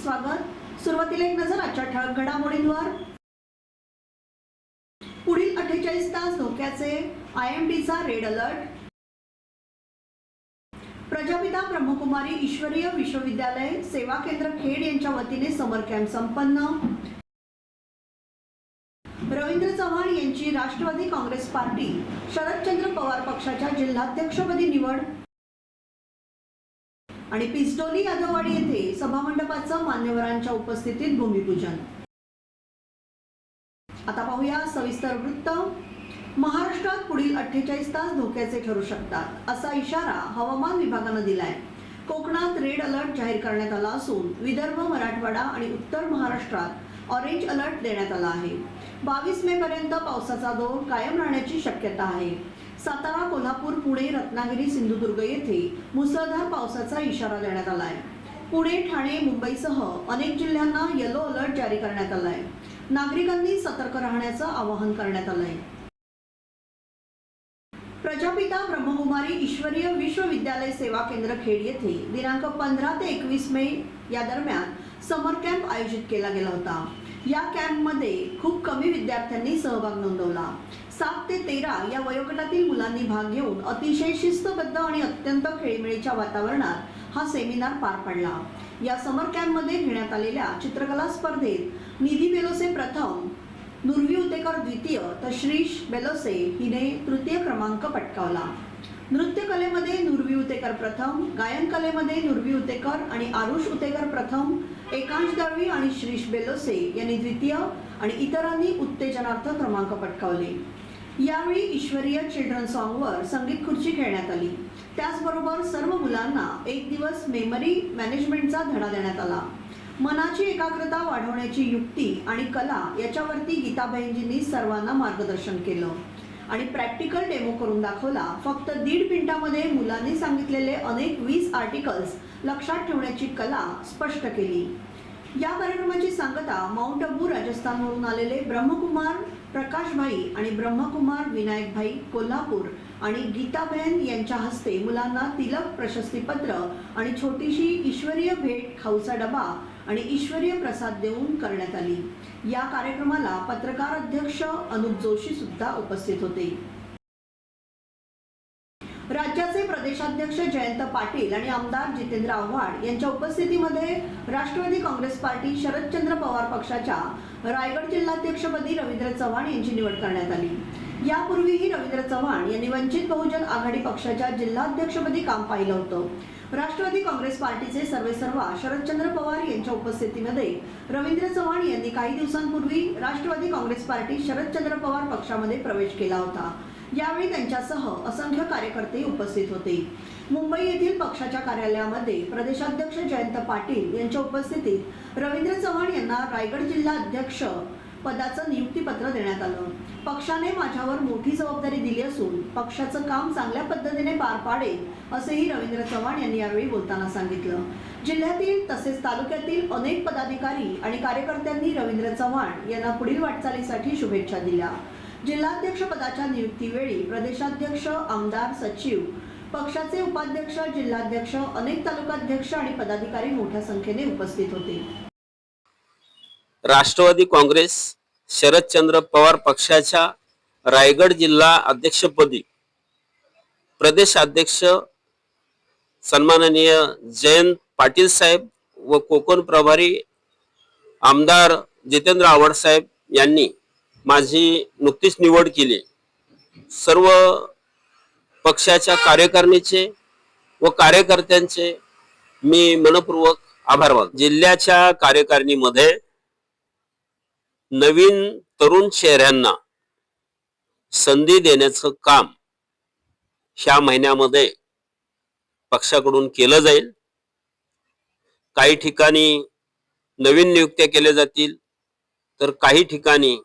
स्वागत. सुरुवातीला एक नजर आजच्या ठळक घडामोडींवर. पुढील अठ्ठेचाळीस तास धोक्याचे. आय एम डीचा रेड अलर्ट. प्रजापिता ब्रह्मकुमारी ईश्वरीय विश्वविद्यालय सेवा केंद्र खेड यांच्या वतीने समर कॅम्प संपन्न. रवींद्र चव्हाण यांची राष्ट्रवादी काँग्रेस पार्टी शरदचंद्र पवार पक्षाच्या जिल्हाध्यक्षपदी निवड. आणि पिस्टोली यादववाडी येथे सभामंडपाचं मान्यवरांच्या उपस्थितीत भूमिपूजन. आता पाहूया सविस्तर वृत्त. महाराष्ट्रात पुढील अठ्ठेचाळीस तास धोक्याचे ठरू शकतात असा इशारा हवामान विभागानं दिलाय. कोकणात रेड अलर्ट जाहीर करण्यात आला असून विदर्भ मराठवाडा आणि उत्तर महाराष्ट्रात ऑरेंज अलर्ट देण्यात आला आहे. बावीस मे पर्यंत पावसाचा जोर कायम राहण्याची शक्यता आहे. सातारा कोल्हापूर पुणे रत्नागिरी सिंधुदुर्ग येथे मुसळधार पावसाचा इशारा देण्यात आलाय. पुणे ठाणे मुंबईसह अनेक जिल्ह्यांना येलो अलर्ट जारी करण्यात आलाय. नागरिकांनी सतर्क राहण्याचं आवाहन करण्यात आलंय. प्रजापिता ब्रह्मकुमारी ईश्वरीय विश्वविद्यालय सेवा केंद्र खेड येथे दिनांक पंधरा ते एकवीस मे या दरम्यान समर कॅम्प आयोजित केला गेला होता. या कॅम्पमध्ये खूप कमी विद्यार्थ्यांनी सहभाग नोंदवला. सात ते तेरा या वयोगटातील मुलांनी भाग घेऊन अतिशय शिस्तबद्ध आणि अत्यंत खेळीमेळीच्या वातावरणात हा सेमिनार पार पडला. या समर कॅम्पमध्ये घेण्यात आलेल्या चित्रकला स्पर्धेत निधी बेलोसे प्रथम नुरवी उतेकर द्वितीय तर श्रीश बेलोसे हिने तृतीय क्रमांक पटकावला. नृत्यकलेमध्ये नुरवी उतेकर प्रथम गायन कलेमध्ये नुरवी उतेकर आणि आरुष उतेकर प्रथम एकांश दळवी आणि श्रीश बेलोसे यांनी द्वितीय आणि इतरांनी उत्तेजनार्थ क्रमांक पटकावले. यावेळी ईश्वरीय चिल्ड्रन सॉंगवर संगीत खुर्ची खेळण्यात आली. त्याचबरोबर सर्व मुलांना एक दिवस मेमरी मॅनेजमेंटचा धडा देण्यात आला. मनाची एकाग्रता वाढवण्याची युक्ती आणि कला याच्यावरती गीताबाईंजींनी सर्वांना मार्गदर्शन केलं. आणि प्रॅक्टिकल डेमो करून दाखवला. फक्त दीड मिनिटामध्ये मुलांनी सांगितलेले अनेक वीस आर्टिकल्स लक्षात ठेवण्याची कला स्पष्ट केली. या कार्यक्रमाची सांगता माउंट अबू राजस्थानवरून आलेले ब्रह्मकुमार प्रकाशभाई आणि ब्रह्मकुमार विनायकभाई कोल्हापूर आणि गीताबेन यांच्या हस्ते मुलांना तिलक प्रशस्तीपत्र आणि छोटीशी ईश्वरीय भेट खाऊचा डबा आणि ईश्वरीय प्रसाद देऊन करण्यात आली. या कार्यक्रमाला पत्रकार अध्यक्ष अनुप जोशी सुद्धा उपस्थित होते. प्रदेशाध्यक्ष जयंत पाटील आणि आमदार जितेंद्र आव्हाड यांच्या उपस्थितीमध्ये राष्ट्रवादी काँग्रेस पार्टी शरदचंद्र पवार पक्षाच्या रायगड जिल्हाध्यक्षपदी रवींद्र चव्हाण यांची निवड करण्यात आली. यापूर्वीही रवींद्र चव्हाण यांनी वंचित बहुजन आघाडी पक्षाच्या जिल्हाध्यक्षपदी काम पाहिलं होतं. राष्ट्रवादी काँग्रेस पार्टीचे सर्वेसर्वा शरदचंद्र पवार यांच्या उपस्थितीमध्ये रवींद्र चव्हाण यांनी काही दिवसांपूर्वी राष्ट्रवादी काँग्रेस पार्टी शरदचंद्र पवार पक्षामध्ये प्रवेश केला होता. यावेळी त्यांच्यासह असंख्य कार्यकर्ते उपस्थित होते. मुंबई येथील पक्षाच्या कार्यालयामध्ये प्रदेशाध्यक्ष जयंत पाटील यांच्या उपस्थितीत रवींद्र चव्हाण यांना रायगड जिल्हा अध्यक्ष पदाचं नियुक्तीपत्र देण्यात आलं. पक्षाने माझ्यावर मोठी जबाबदारी दिली असून पक्षाचं काम चांगल्या पद्धतीने पार पाडेल असेही रवींद्र चव्हाण यांनी यावेळी बोलताना सांगितलं. जिल्ह्यातील तसेच तालुक्यातील अनेक पदाधिकारी आणि कार्यकर्त्यांनी रवींद्र चव्हाण यांना पुढील वाटचालीसाठी शुभेच्छा दिल्या. जिल्हाध्यक्ष पदाच्या नियुक्तीवेळी प्रदेशाध्यक्ष आमदार सचिव पक्षाचे उपाध्यक्ष जिल्हाध्यक्ष अनेक तालुकाध्यक्ष आणि पदाधिकारी मोठ्या संख्येने उपस्थित होते. राष्ट्रवादी काँग्रेस शरदचंद्र पवार पक्षाच्या रायगड जिल्हा अध्यक्षपदी प्रदेश अध्यक्ष सन्माननीय जयंत पाटील साहेब व कोकण प्रभारी आमदार जितेंद्र आव्हाड साहेब यांनी माझी नुकतीच निवड केली. सर्व पक्षाच्या कार्यकारिणीचे व कार्यकर्त्यांचे मी मनपूर्वक आभार मानतो. जिल्ह्याच्या कार्यकारिणीमध्ये नवीन तरुण चेहऱ्यांना संधी देण्याचं काम ह्या महिन्यामध्ये पक्षाकडून केलं जाईल. काही ठिकाणी नवीन नियुक्त्या केल्या जातील तर काही ठिकाणी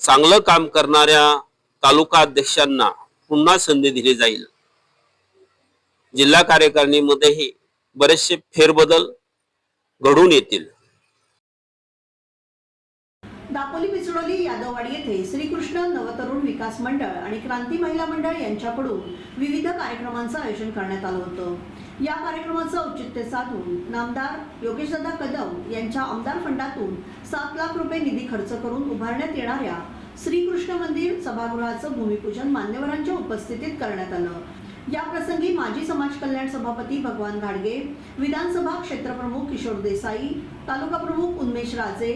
चांगलं काम करणाऱ्या तालुका अध्यक्षांना पुन्हा संधी दिली जाईल. जिल्हा कार्यकारिणीमध्येही बरेचसे फेरबदल घडून येतील. दापोली पिचडोली यादववाडी येथे श्रीकृष्ण नवतरुण विकास मंडळ आणि क्रांती महिला मंडळ यांच्याकडून विविध कार्यक्रमांचं आयोजन करण्यात आलं होतं. या कार्यक्रमाचं औचित्य साधून नामदार योगेशदादा कदम यांच्या आमदार फंडातून सात लाख रुपये निधी खर्च करून उभारण्यात येणाऱ्या श्रीकृष्ण मंदिर सभागृहाचं भूमिपूजन मान्यवरांच्या उपस्थितीत करण्यात आलं. या प्रसंगी माजी समाज कल्याण सभापती भगवान घाडगे विधानसभा क्षेत्रप्रमुख किशोर देसाई तालुका प्रमुख उन्मेश राजे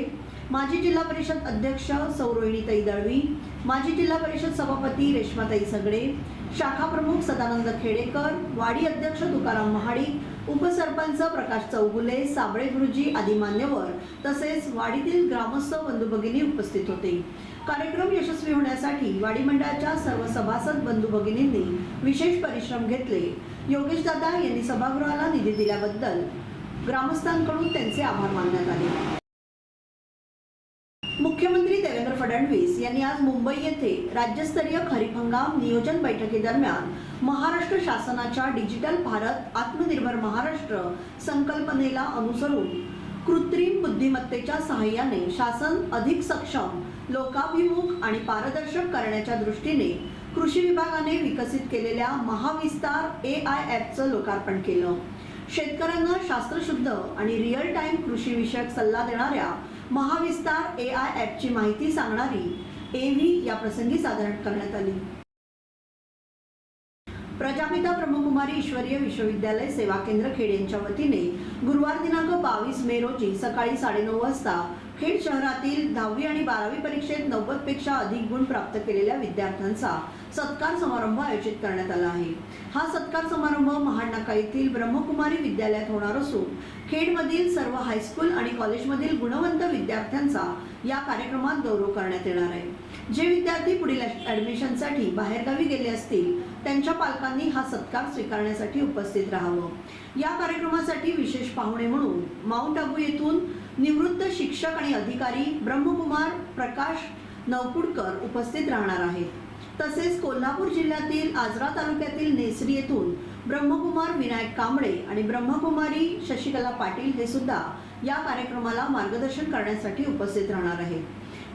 माजी जिल्हा परिषद अध्यक्ष सौरोहिणीताई दळवी माजी जिल्हा परिषद सभापती रेश्माताई सगडे शाखा प्रमुख सदानंद खेडेकर वाडी अध्यक्ष तुकाराम महाडिक उपसरपंच प्रकाश चौगुले साबळे गुरुजी आदी मान्यवर तसेच वाडीतील ग्रामस्थ बंधू भगिनी उपस्थित होते. कार्यक्रम यशस्वी होण्यासाठी वाडी मंडळाच्या सर्व सभासद बंधू भगिनींनी विशेष परिश्रम घेतले. योगेश दादा यांनी सभागृहाला निधी दिल्याबद्दल ग्रामस्थांकडून त्यांचे आभार मानण्यात आले. मुख्यमंत्री देवेंद्र फडणवीस यांनी आज मुंबई येथे राज्यस्तरीय खरीप हंगाम नियोजन बैठकीदरम्यान महाराष्ट्र शासनाच्या डिजिटल भारत आत्मनिर्भर महाराष्ट्र संकल्पनेला अनुसरून कृत्रिम बुद्धिमत्तेच्या सहाय्याने शासन अधिक सक्षम लोकाभिमुख आणि पारदर्शक करण्याच्या दृष्टीने कृषी विभागाने विकसित केलेल्या महाविस्तार ए आय ॲपचं लोकार्पण केलं. शेतकऱ्यांना शास्त्रशुद्ध आणि रिअल टाइम कृषीविषयक सल्ला देणाऱ्या महाविस्तार ए आय ॲपची माहिती सांगणारी एव्ही या प्रसंगी सादर करण्यात आली. प्रजापिता ब्रह्मकुमारी ईश्वरीय विश्वविद्यालय सेवा केंद्र खेड यांच्या वतीने गुरुवार दिनांक बावीस मे रोजी सकाळी साडेनऊ वाजता खेड शहरातील दहावी आणि बारावी परीक्षेत नव्वदपेक्षा अधिक गुण प्राप्त केलेल्या विद्यार्थ्यांचा सत्कार समारंभ आयोजित करण्यात आला आहे. हा सत्कार समारंभ महाडनाका येथील ब्रह्मकुमारी विद्यालयात होणार असून खेडमधील सर्व हायस्कूल आणि कॉलेजमधील गुणवंत विद्यार्थ्यांचा या कार्यक्रमात गौरव करण्यात येणार आहे. जे विद्यार्थी पुढील ॲडमिशनसाठी बाहेरगावी गेले असतील त्यांच्या पालकांनी हा सत्कार स्वीकारण्यासाठी उपस्थित राहावं. या कार्यक्रमासाठी विशेष पाहुणे म्हणून माउंट आबू येथून निवृत्त शिक्षक आणि अधिकारी ब्रह्मकुमार प्रकाश नवकुडकर उपस्थित राहणार आहेत. तसेच कोल्हापूर जिल्ह्यातील आजरा तालुक्यातील नेसरी येथून ब्रह्मकुमार विनायक कांबळे आणि ब्रह्मकुमारी शशिकला पाटील हे सुद्धा या कार्यक्रमाला मार्गदर्शन करण्यासाठी उपस्थित राहणार आहेत.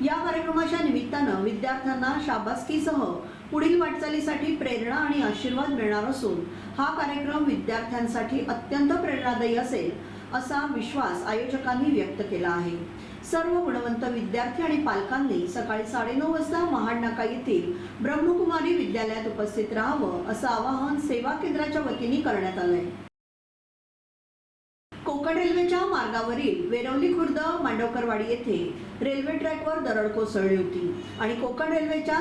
या कार्यक्रमाच्या निमित्तानं विद्यार्थ्यांना शाबासकीसह पुढील वाटचालीसाठी प्रेरणा आणि आशीर्वाद मिळणार असून हा कार्यक्रम विद्यार्थ्यांसाठी अत्यंत प्रेरणादायी असेल असा विश्वास आयोजकांनी व्यक्त केला आहे. सर्व गुणवंत विद्यार्थी आणि पालकांनी सकाळी साडेनऊ वाजता महाडनाका येथील ब्रह्मकुमारी विद्यालयात उपस्थित राहावं असं आवाहन सेवा केंद्राच्या वतीने करण्यात आलंय. कोकण रेल्वेच्या मार्गावरील वेरवली खुर्द मांडवकरवाडी येथे रेल्वे ट्रॅकवर दरड कोसळली होती आणि कोकण रेल्वेच्या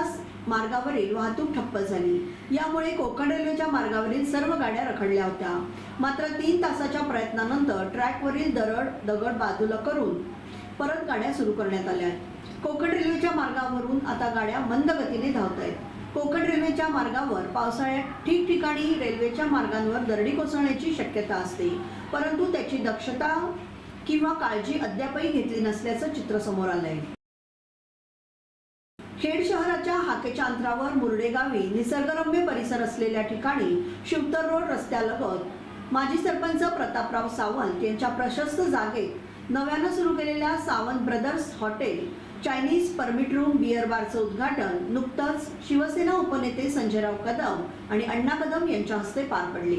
मार्गावरील वाहतूक ठप्प झाली. यामुळे कोकण रेल्वेच्या मार्गावरील सर्व गाड्या रखडल्या होत्या. मात्र तीन तासाच्या प्रयत्नानंतर ट्रॅकवरील दरड दगड बाजूला करून परत गाड्या सुरू करण्यात आल्या आहेत. कोकण रेल्वेच्या मार्गावरून आता गाड्या मंद गतीने धावत आहेत कोकण रेल्वेच्या मार्गावर पावसाळ्यात ठिकठिकाणी रेल्वेच्या मार्गांवर दरडी कोसळण्याची शक्यता असते. परंतु त्याची दक्षता किंवा काळजी अद्यापही घेतली नसल्याचं चित्र समोर आलंय. खेड शहराच्या हाकेच्या अंतरावर मुरडेगावी निसर्गरम्य परिसर असलेल्या ठिकाणी शिवतर रोड रस्त्यालगत माजी सरपंच प्रतापराव सावंत यांच्या प्रशस्त जागेत नव्यानं सुरू केलेल्या Sawant brothers hotel Chinese permit room beer बारचं उद्घाटन नुकतंच शिवसेना उपनेते संजयराव कदम आणि अण्णा कदम यांच्या हस्ते पार पडले.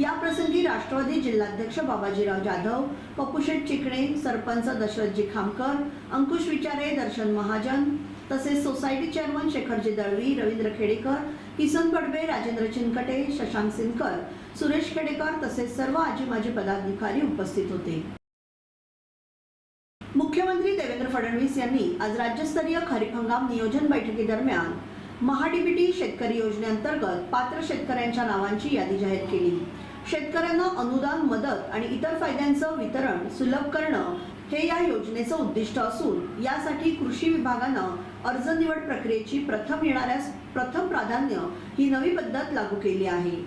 या प्रसंगी राष्ट्रवादी जिल्हाध्यक्ष बाबाजीराव जाधव पप्पूशेठ चिकणे सरपंच दशरथजी खामकर अंकुश विचारे दर्शन महाजन तसेच सोसायटी चेअरमन शेखरजी दळवी रवींद्र खेडेकर किसन पडबे राजेंद्र चिनकटे शशांक सिनकर सुरेश खेडेकर तसेच सर्व आजी माजी पदाधिकारी उपस्थित होते मुख्यमंत्री देवेंद्र फडणवीस यांनी आज राज्यस्तरीय खरीप हंगाम नियोजन बैठकीदरम्यान महाडीबीटी शेतकरी योजनेअंतर्गत पात्र शेतकऱ्यांच्या नावांची यादी जाहीर केली. शेतकऱ्यांना अनुदान मदत आणि इतर फायद्यांचं वितरण सुलभ करणं हे या योजनेचं उद्दिष्ट असून यासाठी कृषी विभागानं अर्ज निवड प्रक्रियेची प्रथम येणाऱ्या प्रथम प्राधान्य ही नवी पद्धत लागू केली आहे.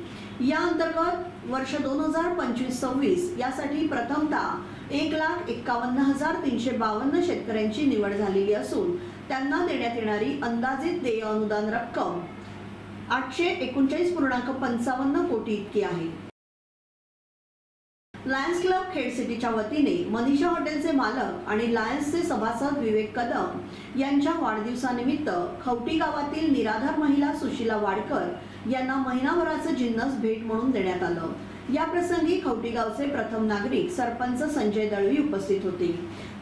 या अंतर्गत वर्ष दोन हजार पंचवीस सव्वीस यासाठी प्रथमतः एक लाख एक्कावन्न हजार तीनशे बावन्न शेतकऱ्यांची निवड झालेली असून त्यांना देण्यात येणारी अंदाजित देय अनुदान रक्कम आठशे एकोणचाळीस पूर्णांक पंचावन्न कोटी इतकी आहे. लायन्स क्लब खेड सिटीच्या वतीने मनीषा हॉटेलचे मालक आणि लायन्सचे सभासद विवेक कदम यांच्या वाढदिवसानिमित्त खवटी गावातील निराधार महिला सुशीला वाडकर यांना महिनाभराचं जिन्नस भेट म्हणून देण्यात आलं. या प्रसंगी प्रथम नागरिक सरपंच संजय दळवी उपस्थित होते.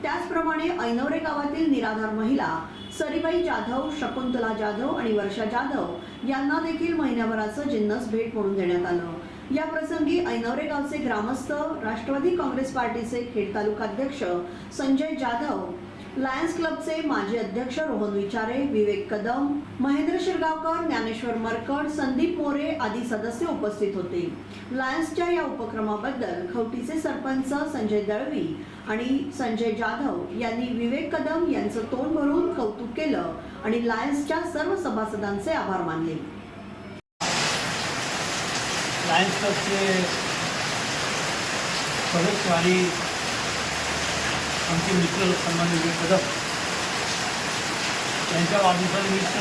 त्याचप्रमाणे ऐनवरे गावातील निराधार महिला सरीबाई जाधव शकुंतला जाधव आणि वर्षा जाधव यांना देखील महिन्याभराचं जिन्नस भेट म्हणून देण्यात आलं. या प्रसंगी ऐनवरे गावचे ग्रामस्थ राष्ट्रवादी काँग्रेस पार्टीचे खेड तालुकाध्यक्ष संजय जाधव लायन्स क्लबचे माजी अध्यक्ष रोहन विचारे विवेक कदम महेंद्र शिरगावकर ज्ञानेश्वर मरकड संदीप मोरे आदी सदस्य उपस्थित होते. लायन्सच्या या उपक्रमाबद्दल खवटीचे सरपंच संजय दळवी आणि संजय जाधव यांनी विवेक कदम यांचं तोंड भरून कौतुक केलं आणि लायन्सच्या सर्व सभासदांचे आभार मानले. लायन्स क्लबचे सदस्य आणि आमचे मित्र सन्मान्य विवेक कदम. यांच्या वाढदिवसानिमित्त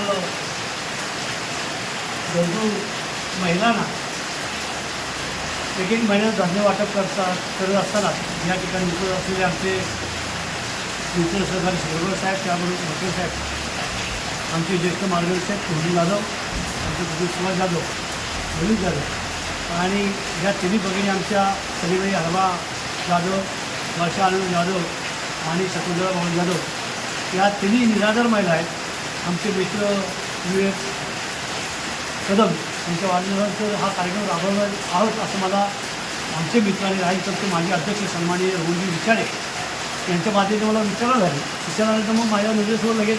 गरजू महिलांना एक एक महिन्यात धान्य वाटप करतात करत असताना या ठिकाणी मित्र असलेले आमचे मित्र सहकारी शेरवर साहेब त्याबरोबर वकील साहेब आमचे ज्येष्ठ मार्गदर्शक कोहली जाधव आमचे प्रदीप सुभाष जाधव रोहित जाधव आणि या तिन्ही भगिनी आमच्या सलीबाई हरवा जाधव वर्षा आनंद जाधव आणि शकुंतला मोहन जाधव या तिन्ही निराधार महिला आहेत. आमचे मित्र विवेक कदम यांच्या वाढदिवसाचं हा कार्यक्रम राबवणार आहोत असं मला आमचे मित्र आणि राहील तर अध्यक्ष सन्माननीय रोहनजी विचारे यांच्या माध्यमातून मला विचारणा झाली विचारल्यानंतर मग माझ्या नजरेसमोर लगेच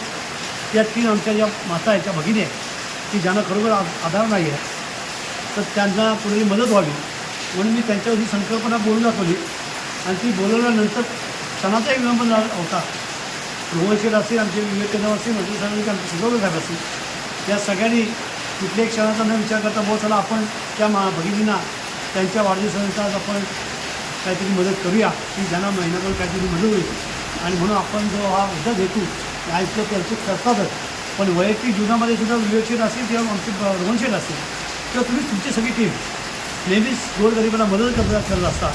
त्या तीन आमच्या ज्या माता आहेत त्या भगिनी आहेत की ज्यांना खरोखर आधार नाही आहे तर त्यांना कुठेही मदत व्हावी म्हणून मी त्यांच्यावर ही संकल्पना बोलून दाखवली आणि ती बोलवल्यानंतर क्षणाचा एक विलंब झाला होता. रोहनशील असेल आमचे विवेक कदम असतील म्हणजे मंत्री साहेब आमचे सुगवले साहेब असतील या सगळ्यांनी कुठल्याही क्षणाचा न विचार करता बहुत चला आपण त्या मा भगिनींना त्यांच्या वाढदिवसानंतर आज आपण काहीतरी मदत करूया की ज्यांना महिन्याभर काहीतरी मदत होईल. आणि म्हणून आपण जो हा उद्या हेतू ऐकतो त्यांचे करतातच. पण वैयक्तिक जीवनामध्ये सुद्धा विवेकशील असेल किंवा आमचे रोहनशील असेल किंवा तुम्ही तुमची सगळी टीम नेहमीच गोरगरिबाला मदत करत करत असता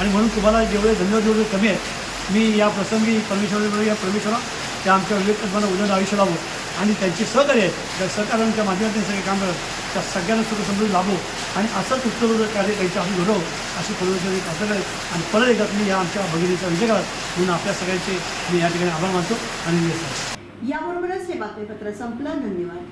आणि म्हणून तुम्हाला जेवढे धन्यवाद जेवढे कमी आहेत. मी या प्रसंगी परमेश्वर या परमेश्वरा त्या आमच्या विवेकत्वानं उद्या आयुष्य लावू आणि त्यांची सहकार्य आहे. त्या सहकार्यांच्या माध्यमातून सगळे काम करत त्या सगळ्यांना सुद्धा समजून आणि असंच उत्तर कार्य त्यांच्या आम्ही घडवू अशी परमेश्वरी खातं करेल आणि परत एकदा तुम्ही या आमच्या भगिनीचा विजय करा म्हणून आपल्या सगळ्यांचे मी या ठिकाणी आभार मानतो आणि याबरोबरच हे बातमीपत्र संपलं. धन्यवाद.